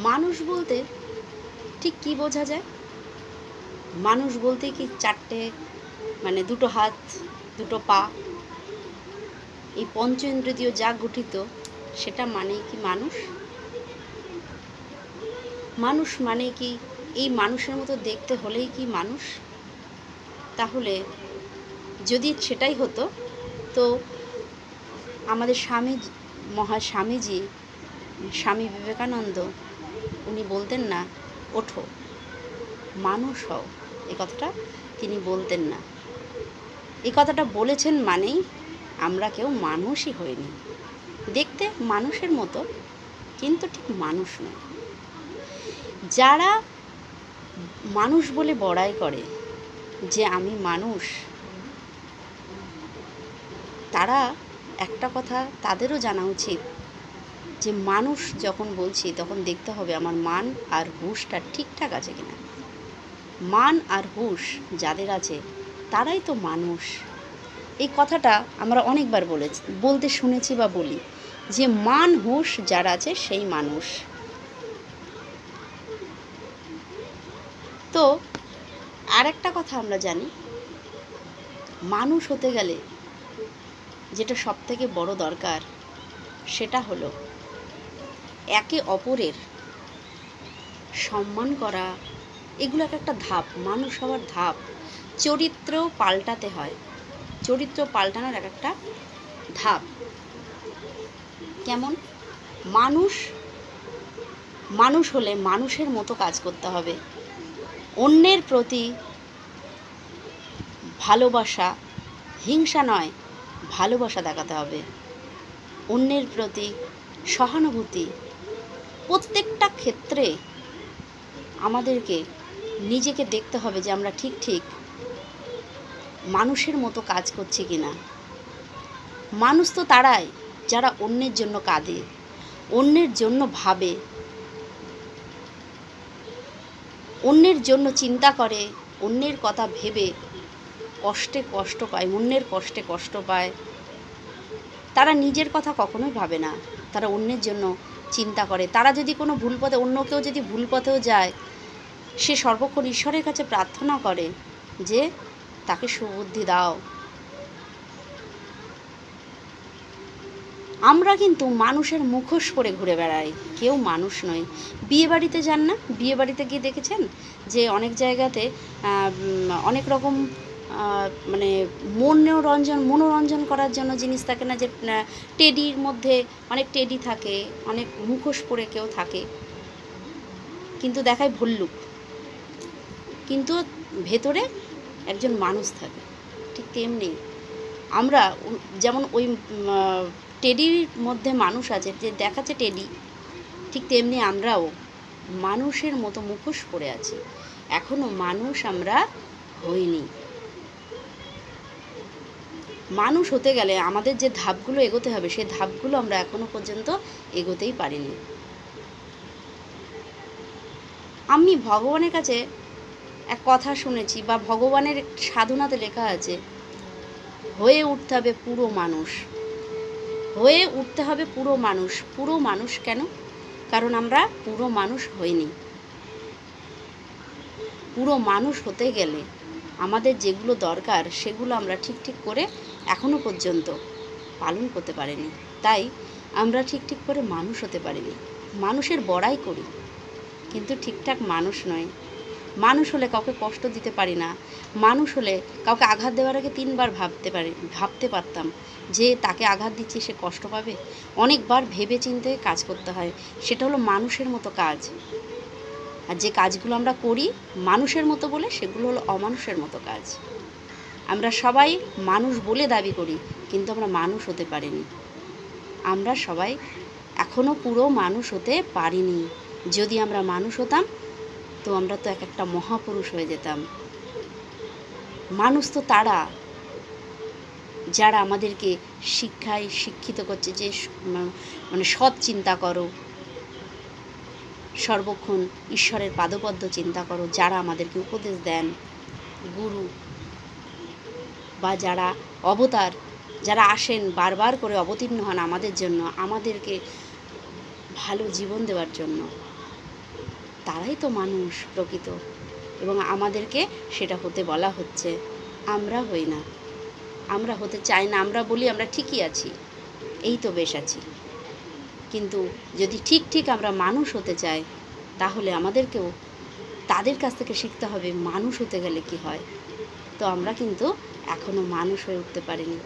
মানুষ বলতে ঠিক কি বোঝা যায়? মানুষ বলতে কি চারটে মানে দুটো হাত, দুটো পা? এই পঞ্চ ইন্দ্রিয় যা গঠিত, সেটা মানে কি মানুষ? মানুষ মানে কি এই মানুষের মতো দেখতে হলেই কি মানুষ? তাহলে যদি সেটাই হতো, তো আমাদের স্বামী, মহা স্বামীজি, স্বামী বিবেকানন্দ উনি বলতেন না, ওঠো। মানুষ হও। এ কথাটা তিনি বলতেন না। এ কথাটা বলেছেন মানেই আমরা কেউ মানুষই হইনি। দেখতে মানুষের মতো, কিন্তু ঠিক মানুষ নয়। যারা মানুষ বলে বড়াই করে, যে আমি মানুষ, তারা একটা কথা তাদেরও জানা উচিত। যে মানুষ যখন বলছি, তখন দেখতে হবে আমার মান আর হুঁশটা ঠিকঠাক আছে কিনা। মান আর হুঁশ যাদের আছে, তারাই তো মানুষ। এই কথাটা আমরা অনেকবার বলেছি, বলতে শুনেছি বা বলি যে মান হুঁশ যার আছে সেই মানুষ। তো আর একটা কথা আমরা জানি, মানুষ হতে গেলে যেটা সবথেকে বড় দরকার সেটা হলো একে অপরের সম্মান করা, এগুলো এক একটা ধাপ, মানুষ হওয়ার ধাপ। চরিত্র পাল্টাতে হয়। চরিত্র পাল্টানোর এক একটা ধাপ। কেমন? মানুষ মানুষ হলে মানুষের মতো কাজ করতে হবে। অন্যের প্রতি ভালোবাসা, হিংসা নয়, ভালোবাসা দেখাতে হবে। অন্যের প্রতি সহানুভূতি প্রত্যেকটা ক্ষেত্রে আমাদেরকে নিজেকে দেখতে হবে যে আমরা ঠিক ঠিক মানুষের মতো কাজ করছি কি না মানুষ তো তারাই, যারা অন্যের জন্য কাঁদে, অন্যের জন্য ভাবে, অন্যের জন্য চিন্তা করে, অন্যের কথা ভেবে কষ্টে কষ্ট পায়, অন্যের কষ্টে কষ্ট পায়। তারা নিজের কথা কখনোই ভাবে না। তারা অন্যের জন্য চিন্তা করে। তারা যদি কোনো ভুল পথে, অন্য কেউ যদি ভুল পথেও যায়, সে সর্বক্ষণ ঈশ্বরের কাছে প্রার্থনা করে যে তাকে সুবুদ্ধি দাও। আমরা কিন্তু মানুষের মুখোশ করে ঘুরে বেড়াই, কেউ মানুষ নয়। বিয়ে বাড়িতে যান না? বিয়ে বাড়িতে গিয়ে দেখেছেন যে অনেক জায়গাতে অনেক রকম মানে মনোরঞ্জন মনোরঞ্জন করার জন্য জিনিস থাকে না যে টেডির মধ্যে অনেক টেডি থাকে, অনেক মুখোশ পরে কেউ থাকে। কিন্তু দেখায় ভল্লুক। কিন্তু ভেতরে একজন মানুষ থাকে, ঠিক তেমনি। আমরা যেমন ওই টেডির মধ্যে মানুষ আছে, যে দেখাচ্ছে টেডি, ঠিক তেমনি আমরাও মানুষের মতো মুখোশ পরে আছি। এখনও মানুষ আমরা হইনি। মানুষ হতে গেলে আমাদের যে ধাপগুলো এগোতে হবে, সেই ধাপগুলো আমরা এখনও পর্যন্ত এগোতেই পারিনি। আমি ভগবানের কাছে এক কথা শুনেছি বা ভগবানের সাধনাতে লেখা আছে, হয়ে উঠতে হবে পুরো মানুষ। হয়ে উঠতে হবে পুরো মানুষ। পুরো মানুষ কেন? কারণ আমরা পুরো মানুষ হইনি। পুরো মানুষ হতে গেলে আমাদের যেগুলো দরকার সেগুলো আমরা ঠিক ঠিক করে এখনও পর্যন্ত পালন করতে পারিনি। তাই আমরা ঠিক ঠিক করে মানুষ হতে পারিনি। মানুষের বড়াই করি। কিন্তু ঠিকঠাক মানুষ নয় মানুষ হলে কাউকে কষ্ট দিতে পারি না। মানুষ হলে কাউকে আঘাত দেওয়ার আগে তিনবার ভাবতে পারি, ভাবতে পারতাম যে তাকে আঘাত দিচ্ছি সে কষ্ট পাবে। অনেকবার ভেবে চিন্তে কাজ করতে হয়। সেটা হলো মানুষের মতো কাজ। আর যে কাজগুলো আমরা করি মানুষের মতো বলে, সেগুলো হলো অমানুষের মতো কাজ। আমরা সবাই মানুষ বলে দাবি করি, কিন্তু আমরা মানুষ হতে পারিনি। আমরা সবাই এখনও পুরো মানুষ হতে পারিনি। যদি আমরা মানুষ হতাম, তো আমরা তো এক একটা মহাপুরুষ হয়ে যেতাম। মানুষ তো তারা, যারা আমাদেরকে শিক্ষায় শিক্ষিত করছে, যে মানে সৎ চিন্তা করো সর্বক্ষণ ঈশ্বরের পাদপদ্ম চিন্তা করো, যারা আমাদেরকে উপদেশ দেন। গুরু বা যারা অবতার, যারা আসেন বারবার করে অবতীর্ণ হন আমাদের জন্য, আমাদেরকে ভালো জীবন দেওয়ার জন্য, তারাই তো মানুষ প্রকৃত এবং আমাদেরকে সেটা হতে বলা হচ্ছে। আমরা হই না। আমরা হতে চাই না, আমরা বলি আমরা ঠিকই আছি। এই তো বেশ আছি। কিন্তু যদি ঠিক ঠিক আমরা মানুষ হতে চাই, তাহলে আমাদেরকেও তাদের কাছ থেকে শিখতে হবে মানুষ হতে গেলে কি হয়। তো আমরা কিন্তু এখনও মানুষ হয়ে উঠতে পারিনি।